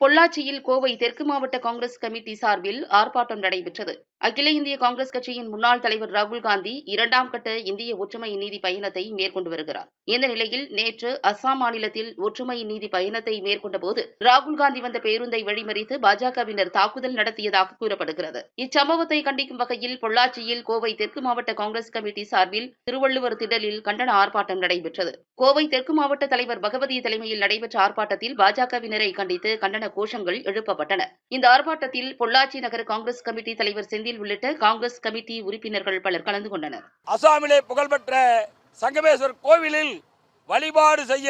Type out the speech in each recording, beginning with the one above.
பொள்ளாச்சியில் கோவை தெற்கு மாவட்ட காங்கிரஸ் கமிட்டி சார்பில் ஆர்ப்பாட்டம் நடைபெற்றது. அகில இந்திய காங்கிரஸ் கட்சியின் முன்னாள் தலைவர் ராகுல் காந்தி இரண்டாம் கட்ட இந்திய ஒற்றுமை நீதி பயணத்தை மேற்கொண்டு வருகிறார். இந்த நிலையில் நேற்று அசாம் மாநிலத்தில் ஒற்றுமை நீதி பயணத்தை மேற்கொண்ட போது ராகுல் காந்தி வந்த பேருந்தை வழிமறித்து பாஜகவினர் தாக்குதல் நடத்தியதாக கூறப்படுகிறது. இச்சம்பவத்தை கண்டிக்கும் வகையில் பொள்ளாச்சியில் கோவை தெற்கு மாவட்ட காங்கிரஸ் கமிட்டி சார்பில் திருவள்ளுவர் திடலில் கண்டன ஆர்ப்பாட்டம் நடைபெற்றது. கோவை தெற்கு மாவட்ட தலைவர் பகவதி தலைமையில் நடைபெற்ற ஆர்ப்பாட்டத்தில் பாஜகவினரை கண்டித்து கண்டன கோஷங்கள் எழுப்பப்பட்டன. இந்த ஆர்ப்பாட்டத்தில் பொள்ளாச்சி நகர காங்கிரஸ் கமிட்டி தலைவர் செந்தில் உள்ளிட்ட காங்கிரஸ் கமிட்டி உறுப்பினர்கள் பலர் கலந்து கொண்டனர். அசாமிலே புகழ்பெற்ற சங்கமேஸ்வர் கோவிலில் வழிபாடு செய்ய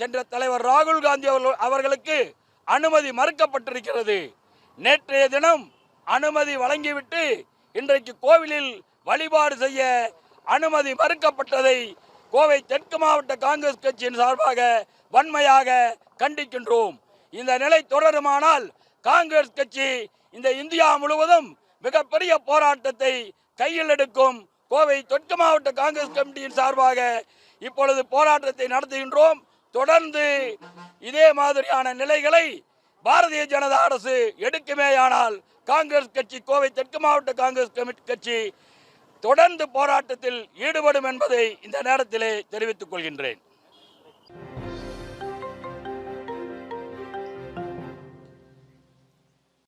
சென்ற தலைவர் ராகுல் காந்தி அவர்களுக்கு அனுமதி மறுக்கப்பட்டிருக்கிறது. நேற்றைய தினம் அனுமதி வழங்கிவிட்டு இன்றைக்கு கோவிலில் வழிபாடு செய்ய அனுமதி மறுக்கப்பட்டதை கோவை தெற்கு மாவட்ட காங்கிரஸ் கட்சியின் சார்பாக வன்மையாக கண்டிக்கின்றோம். இந்த நிலை தொடருமானால் காங்கிரஸ் கட்சி இந்த இந்தியா முழுவதும் போராட்டத்தை கையில் எடுக்கும் கோவை தெற்கு மாவட்ட காங்கிரஸ் கமிட்டியின் சார்பாக இப்பொழுது போராட்டத்தை நடத்துகின்றோம். தொடர்ந்து இதே மாதிரியான நிலைகளை பாரதிய ஜனதா அரசு எடுக்குமேயானால் காங்கிரஸ் கட்சி கோவை தெற்கு மாவட்ட காங்கிரஸ் கமிட்டி கட்சி தொடர்ந்து போராட்டத்தில் ஈடுபடும் என்பதை இந்த நேரத்திலே தெரிவித்துக் கொள்கின்றேன்.